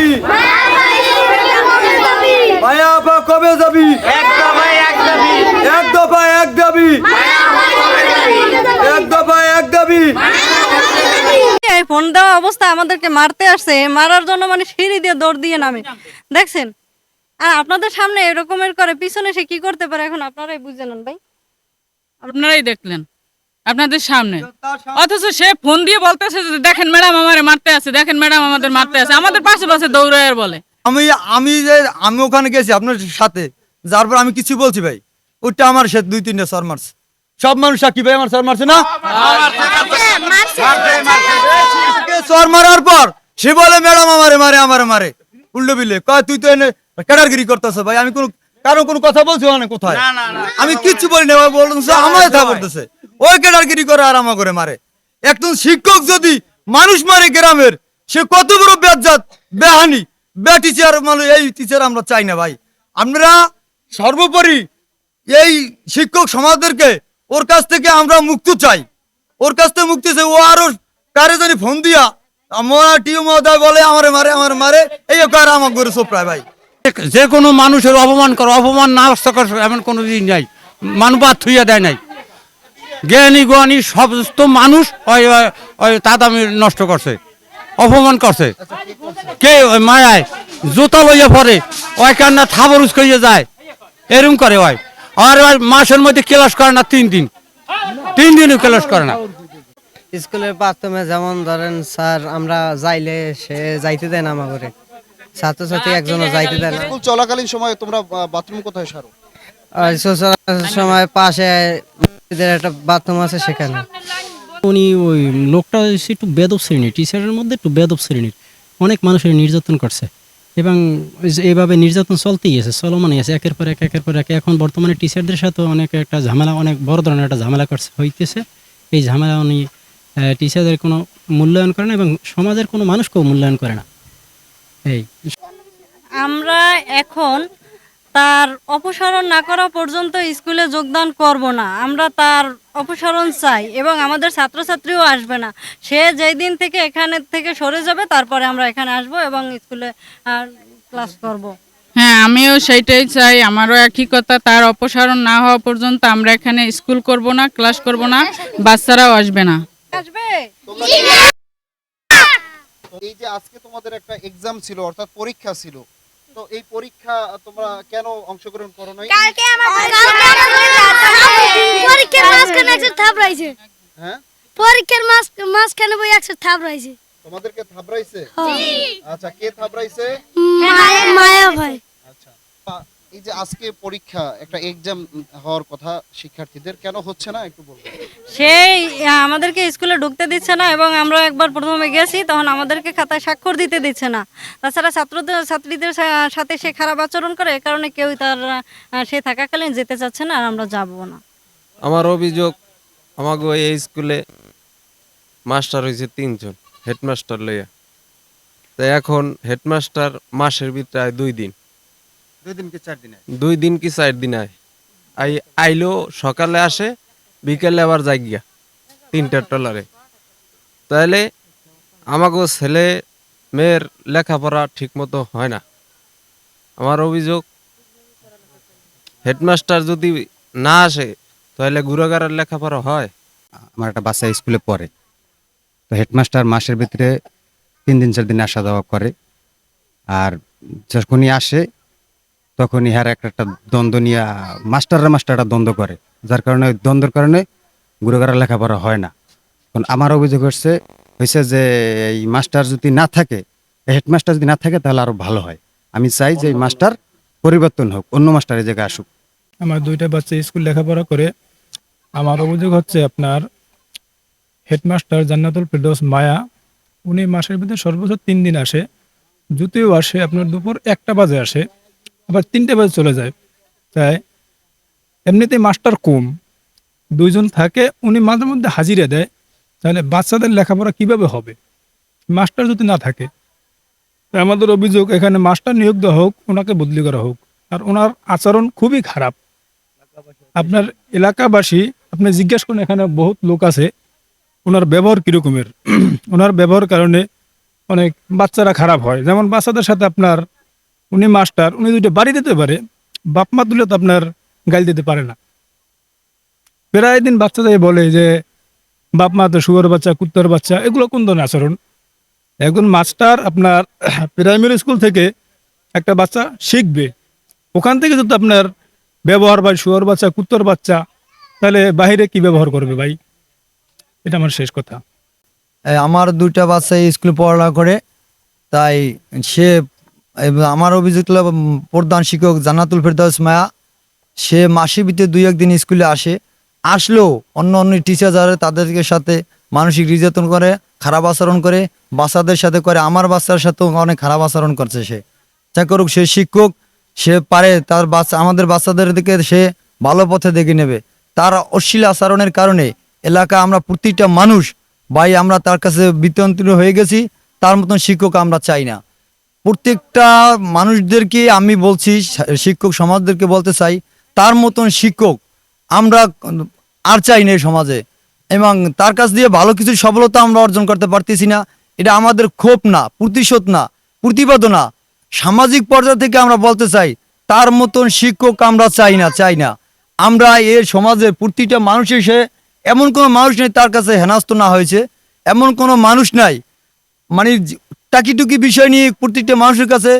যাবি? মায়া আপা কবে যাবি? এক দফায় এক দাবি এক দফায় এক দাবি এই ফোন দেওয়া অবস্থা আমাদেরকে মারতে আসছে। মারার জন্য মানে সিঁড়ি দিয়ে দৌড় দিয়ে নামে। দেখছেন? আর আপনাদের সামনে এরকমের করে পিছনে সে কি করতে পারে এখন আপনারাই বুঝে নেন ভাই। আপনারাই দেখলেন। আপনাদের সামনে। অথচ সে ফোন দিয়ে বলতেছে যে দেখেন ম্যাডাম আমারে মারতে আছে দেখেন ম্যাডাম আমাদের মারতে আছে। আমাদের পাশে পাশে দৌড়ায় বলে। আমি আমি যে আমি ওখানে গেছি আপনার সাথে যার পর আমি কিছু বলছি ভাই। ওইটা আমার সাথে দুই তিনটা সর মারছে। সব মানুষ সাক্ষী ভাই আমার সর মারছে না? সর মারার পর সে বলে ম্যাডাম আমারে মারে আমারে মারে। উল্টো বিলে কয় তুই তো এনে ক্যাডারগিরি করতেছ ভাই। আমি কোন কারও কোনো কথা বলছি মানে কোথায়? আমি কিচ্ছু বলি না ভাই বলতেছে আমার কথা বলতেছে। ওই ক্যাডারগিরি করে আর আমা করে মারে। একজন শিক্ষক যদি মানুষ মারে গ্রামের, সে কত বড় বেজ্জাত, বেহানি। বে টিচার মানে এই টিচার আমরা চাই না ভাই। আমরা সর্বোপরি এই শিক্ষক সমাজদেরকে ওর কাছ থেকে আমরা মুক্ত চাই। ওর কাছ থেকে মুক্তি চাই। ও আরও কারে জানি ফোন দিয়া আমার টিউ মহোদয় বলে, আমার মারে আমার মারে। এই কারে আমার করে সোপড়ায় ভাই। যে কোনো মানুষের অপমান করে। অপমান না এমন কোনো দিন নাই। মানুবাদ থুইয়া দেয় নাই। জ্ঞানী জ্ঞানী সমস্ত মানুষ ওই তাদামি নষ্ট করছে অপমান করছে। কে ওই মায়ায় জুতা লইয়া পরে ওই কান্না থাবরুজ করিয়ে যায় এরম করে ওই। আর ওই মাসের মধ্যে ক্লাস করে না তিন দিন। তিন দিনও ক্লাস করে না। স্কুলের প্রাথমে যেমন ধরেন স্যার আমরা যাইলে সে যাইতে দেয় না আমাকে ছাত্রছাত্রী একজনও যাইতে দেয় না। স্কুল চলাকালীন সময় তোমরা বাথরুম কোথায় সারো? সময় পাশে এদের একটা বাথরুম আছে সেখানে। উনি ওই লোকটা হচ্ছে একটু বেদব শ্রেণির টিচারের মধ্যে একটু বেদব শ্রেণির। অনেক মানুষের নির্যাতন করছে। এবং যে এইভাবে নির্যাতন চলতেই আছে চলমানই আছে একের পর এক একের পর এক। এখন বর্তমানে টিচারদের সাথে অনেক একটা ঝামেলা অনেক বড় ধরনের একটা ঝামেলা করছে হইতেছে। এই ঝামেলা উনি আহ, টিচারদের কোনো মূল্যায়ন করে না এবং সমাজের কোনো মানুষকেও মূল্যায়ন করে না। এই। আমরা এখন তার অপসারণ না করা পর্যন্ত স্কুলে যোগদান করব না। আমরা তার অপসারণ চাই এবং আমাদের ছাত্রছাত্রীও আসবে না। সে যেই দিন থেকে এখানে থেকে সরে যাবে তারপরে আমরা এখানে আসব এবং স্কুলে ক্লাস করব। হ্যাঁ আমিও সেইটাই চাই। আমারও একই কথা তার অপসারণ না হওয়া পর্যন্ত আমরা এখানে স্কুল করব না ক্লাস করব না বাচ্চারাও আসবে না। আসবে? এই যে আজকে তোমাদের একটা এক্সাম ছিল অর্থাৎ পরীক্ষা ছিল তো এই পরীক্ষা তোমরা কেন অংশগ্রহণ করো নাই পরীক্ষার মাঝখানে একটা থাপ রয়েছে হ্যাঁ? পরীক্ষার মাঝ মাঝখানে বই একটা থাপ রয়েছে তোমাদেরকে থাবড়াইছে আচ্ছা কে থাবড়াইছে মায়া মায়া ভাই। আচ্ছা। এই যে আজকে পরীক্ষা একটা এক্সাম হওয়ার কথা শিক্ষার্থীদের কেন হচ্ছে না? একটু বলবেন। সেই আমাদেরকে স্কুলে ঢুকতে দিচ্ছে না এবং আমরা একবার প্রথমে গেছি তখন আমাদেরকে খাতায় স্বাক্ষর দিতে দিচ্ছে না। তাছাড়া ছাত্রদের ছাত্রীদের সাথে সে খারাপ আচরণ করে এ কারণে কেউই তার সে থাকাকালীন যেতে চাচ্ছে না আর আমরা যাব না। আমার অভিযোগ আমাকে এই স্কুলে মাস্টার হয়েছে তিনজন হেডমাস্টার লইয়া। তো এখন হেডমাস্টার মাসের ভিতরে দুই দিন। দুই দিন কি চার দিনে দুই দিন কি চার দিন আয়। আই আইলো সকালে আসে বিকেলে আবার যাই গিয়া তিনটার টলারে তাহলে আমাকে ছেলে মেয়ের লেখাপড়া ঠিক মতো হয় না। আমার অভিযোগ হেডমাস্টার যদি না আসে তাহলে গুড়াগারের লেখাপড়া হয়? আমার একটা বাচ্চা স্কুলে পড়ে। তো হেডমাস্টার মাসের ভিতরে তিন দিন চার দিন আসা যাওয়া করে। আর যখনই আসে তখন ইহার একটা একটা দ্বন্দ্ব নিয়ে মাস্টাররা মাস্টাররা দ্বন্দ্ব করে, যার কারণে ওই দ্বন্দ্বের কারণে গুরুগারা লেখাপড়া হয় না। কারণ আমার অভিযোগ হচ্ছে হয়েছে যে এই মাস্টার যদি না থাকে হেডমাস্টার যদি না থাকে, তাহলে আরও ভালো হয়। আমি চাই যে মাস্টার পরিবর্তন হোক, অন্য মাস্টারের জায়গায় আসুক। আমার দুইটা বাচ্চা স্কুল লেখাপড়া করে, আমার অভিযোগ হচ্ছে আপনার হেডমাস্টার জান্নাতুল ফেরদৌস মায়া, উনি মাসের ভিতরে সর্বোচ্চ তিন দিন আসে, যদিও আসে আপনার দুপুর একটা বাজে আসে। আবার তিনটে বাজে চলে যায়। তাই এমনিতে মাস্টার কম, দুইজন থাকে, উনি মাঝে মধ্যে হাজিরা দেয়, তাহলে বাচ্চাদের লেখাপড়া কীভাবে হবে? মাস্টার যদি না থাকে, তাই আমাদের অভিযোগ এখানে মাস্টার নিয়োগ দেওয়া হোক, ওনাকে বদলি করা হোক। আর ওনার আচরণ খুবই খারাপ। আপনার এলাকাবাসী, আপনি জিজ্ঞেস করেন, এখানে বহুত লোক আছে, ওনার ব্যবহার কীরকমের? ওনার ব্যবহার কারণে অনেক বাচ্চারা খারাপ হয়। যেমন বাচ্চাদের সাথে আপনার উনি মাস্টার, উনি দুইটা বাড়ি দিতে পারে, বাপ মা দিলে তো আপনার গাল দিতে পারে না। প্রায় দিন বাচ্চাদের বলে যে, বাপ মা তো শুয়ার বাচ্চা, কুত্তার বাচ্চা, এগুলো কোন ধরনের আচরণ? একজন মাস্টার আপনার প্রাইমারি স্কুল থেকে একটা বাচ্চা শিখবে। ওখান থেকে যদি আপনার ব্যবহার ভাই শুয়ার বাচ্চা, কুত্তর বাচ্চা, তাহলে বাইরে কি ব্যবহার করবে ভাই? এটা আমার শেষ কথা। আমার দুইটা বাচ্চা স্কুলে পড়াশোনা করে, তাই সে আমার অভিযোগ প্রধান শিক্ষক জান্নাতুল ফেরদাউস মায়া, সে মাসে ভিতরে দুই একদিন স্কুলে আসে। আসলেও অন্য অন্য টিচার যারা তাদেরকে সাথে মানসিক নির্যাতন করে, খারাপ আচরণ করে, বাচ্চাদের সাথে করে, আমার বাচ্চার সাথেও অনেক খারাপ আচরণ করছে সে। যা করুক, সে শিক্ষক, সে পারে, তার বাচ্চা, আমাদের বাচ্চাদের দিকে সে ভালো পথে দেখে নেবে। তার অশ্লীল আচরণের কারণে এলাকা আমরা প্রতিটা মানুষ, ভাই, আমরা তার কাছে বিতন্ত্র হয়ে গেছি, তার মতন শিক্ষক আমরা চাই না। প্রত্যেকটা মানুষদেরকে আমি বলছি, শিক্ষক সমাজদেরকে বলতে চাই, তার মতন শিক্ষক আমরা আর চাই না সমাজে। এবং তার কাছ দিয়ে ভালো কিছু সফলতা আমরা অর্জন করতে পারতেছি না। এটা আমাদের ক্ষোভ না, প্রতিশোধ না প্রতিবাদ না। সামাজিক পর্যায় থেকে আমরা বলতে চাই, তার মতন শিক্ষক আমরা চাই না চাই না। আমরা এর সমাজের প্রতিটা মানুষ এসে এমন কোনো মানুষ নেই তার কাছে হেনাস্ত না হয়েছে, এমন কোনো মানুষ নাই। মানে টাকিটুকি বিষয় নিয়ে প্রত্যেকটা মানুষের কাছে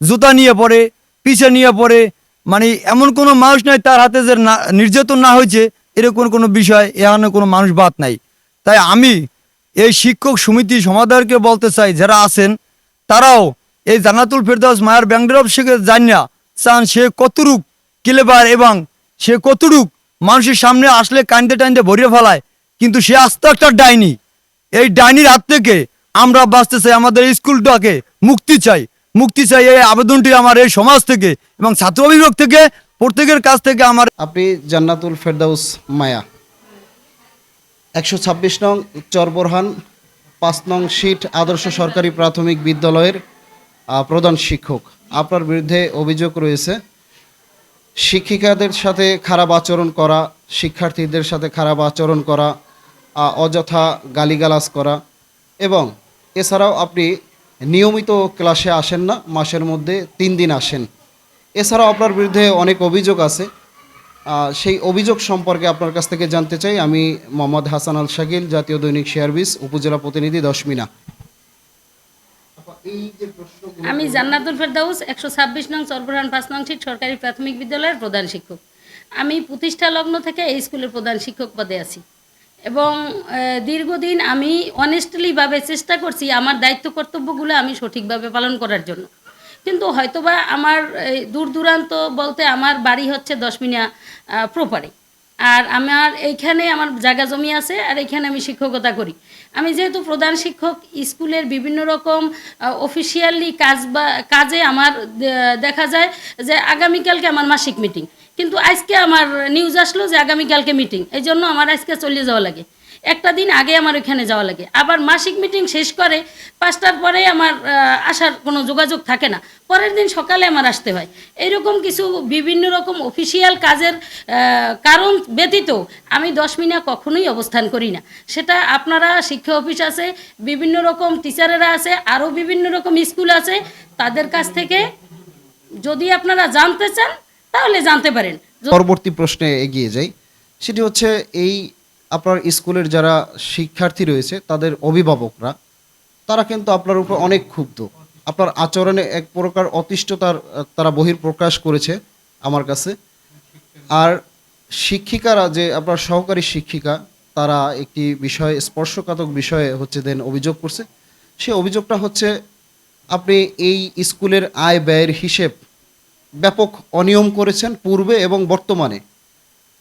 জুতা নিয়ে পড়ে, পিছে নিয়ে পড়ে মানে এমন কোনো মানুষ নাই তার হাতে যে না, নির্যাতন না হয়েছে, এরকম কোনো বিষয় এখানে কোনো মানুষ বাদ নাই। তাই আমি এই শিক্ষক সমিতি সমাধানকে বলতে চাই, যারা আছেন, তারাও এই জান্নাতুল ফেরদাউস মায়ের ব্যাংড্রপ শেখে জানিয়া চান, সে কতটুক কিলেবার এবং সে কতটুক মানুষের সামনে আসলে কান্দে টাইন্দে ভরিয়ে ফেলায়, কিন্তু সে আস্ত একটা ডাইনি। এই ডাইনির হাত থেকে আমরা বাঁচতে চাই, আমাদের স্কুলটাকে মুক্তি চাই। মুক্তি চাই এই আবেদনটি আমার এই সমাজ থেকে এবং ছাত্র অভিভাবক থেকে, প্রত্যেকের কাছ থেকে আমার আপনি জান্নাতুল ফেরদাউস মায়া। একশো ছাব্বিশ নং চরবোরহান, পাঁচ নং সিট আদর্শ সরকারি প্রাথমিক বিদ্যালয়ের প্রধান শিক্ষক। আপনার বিরুদ্ধে অভিযোগ রয়েছে। শিক্ষিকাদের সাথে খারাপ আচরণ করা, শিক্ষার্থীদের সাথে খারাপ আচরণ করা অযথা গালিগালাজ করা এবং এছাড়াও আপনি নিয়মিত ক্লাসে আসেন না মাসের মধ্যে তিন দিন আসেন। এছাড়াও আপনার বিরুদ্ধে অনেক অভিযোগ আছে। সেই অভিযোগ সম্পর্কে আপনার কাছ থেকে জানতে চাই। আমি মোহাম্মদ হাসান আল শাকিল জাতীয় দৈনিক শেয়ারবিস উপজেলা প্রতিনিধি দশমিনা। আমি জান্নাতুল ফেরদাউস একশো ছাব্বিশ নং চরবরান পাঁচ নং সিট সরকারি প্রাথমিক বিদ্যালয়ের প্রধান শিক্ষক। আমি প্রতিষ্ঠা লগ্ন থেকে এই স্কুলের প্রধান শিক্ষক পদে আছি। এবং দীর্ঘদিন আমি অনেস্টলিভাবে চেষ্টা করছি আমার দায়িত্ব কর্তব্যগুলো আমি সঠিকভাবে পালন করার জন্য। কিন্তু হয়তোবা আমার এই দূর দূরান্ত বলতে আমার বাড়ি হচ্ছে দশমিনা প্রপারে। আর আমার এইখানে আমার জায়গা জমি আছে আর এইখানে আমি শিক্ষকতা করি। আমি যেহেতু প্রধান শিক্ষক, স্কুলের বিভিন্ন রকম অফিসিয়ালি কাজ বা, কাজে আমার দেখা যায় যে আগামীকালকে আমার মাসিক মিটিং কিন্তু আজকে আমার নিউজ আসলো যে আগামীকালকে মিটিং এই জন্য আমার আজকে চলে যাওয়া লাগে। একটা দিন আগে আমার ওইখানে যাওয়া লাগে। আবার মাসিক মিটিং শেষ করে পাঁচটার পরে আমার আসার কোনো যোগাযোগ থাকে না। পরের দিন সকালে আমার আসতে হয়। এইরকম কিছু বিভিন্ন রকম অফিসিয়াল কাজের কারণ ব্যতীত আমি দশ মিনা কখনোই অবস্থান করি না। সেটা আপনারা, শিক্ষা অফিস আছে, বিভিন্ন রকম টিচারেরা আছে, আরও বিভিন্ন রকম স্কুল আছে, তাদের কাছ থেকে যদি আপনারা জানতে চান তাহলে জানতে পারেন। পরবর্তী প্রশ্নে এগিয়ে যাই। সেটি হচ্ছে এই আপনার স্কুলের যারা শিক্ষার্থী রয়েছে, তাদের অভিভাবকরা, তারা কিন্তু আপনার উপর অনেক ক্ষুব্ধ। আপনার আচরণে এক প্রকার অতিষ্ঠতার তারা বহির্প্রকাশ করেছে আমার কাছে। আর শিক্ষিকারা যে আপনার সহকারী শিক্ষিকা, তারা একটি বিষয়ে, স্পর্শকাতক বিষয়ে হচ্ছে দেন অভিযোগ করছে। সে অভিযোগটা হচ্ছে, আপনি এই স্কুলের আয় ব্যয়ের হিসেব ব্যাপক অনিয়ম করেছেন পূর্বে এবং বর্তমানে।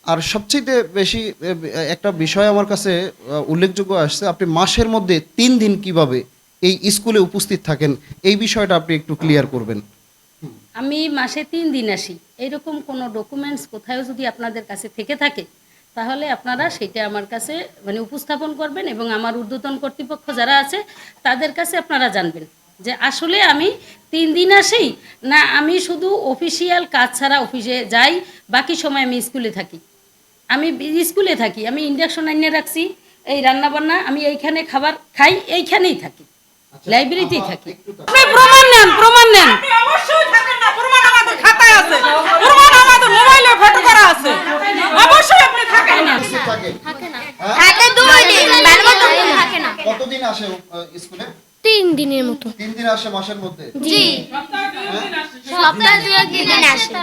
আর সবচেয়ে বেশি একটা বিষয় আমার কাছে উল্লেখযোগ্য আসছে, আপনি মাসের মধ্যে তিন দিন কীভাবে এই স্কুলে উপস্থিত থাকেন, এই বিষয়টা আপনি একটু ক্লিয়ার করবেন। আমি মাসে তিন দিন আসি। এইরকম কোনো ডকুমেন্টস কোথাও যদি আপনাদের কাছে থেকে থাকে, তাহলে আপনারা সেটা আমার কাছে মানে উপস্থাপন করবেন এবং আমার ঊর্ধ্বতন কর্তৃপক্ষ যারা আছে, তাদের কাছে আপনারা জানবেন। যে আসলে আমি তিন দিন আসি না আমি শুধু অফিসিয়াল কাজ ছাড়া অফিসে যাই বাকি সময় আমি স্কুলে থাকি। আমি স্কুলে থাকি আমি ইন্ডাকশন আনিয়ে রাখছি এই রান্না বান্না আমি এইখানে খাবার খাই এইখানেই থাকি। লাইব্রেরিতেই থাকি। প্রমাণ নেন প্রমাণ নেন অবশ্যই থাকেন না প্রমাণ আমাদের খাতায় আছে প্রমাণ আমাদের মোবাইলে ফটো করা আছে অবশ্যই আপনি থাকেন না থাকে থাকে দুই দিন থাকে না কতদিন আসে আহ, স্কুলে তিন দিনের মতো তিন দিন আসে মাসের মধ্যে? জি। সপ্তাহে দুই একদিন আসে না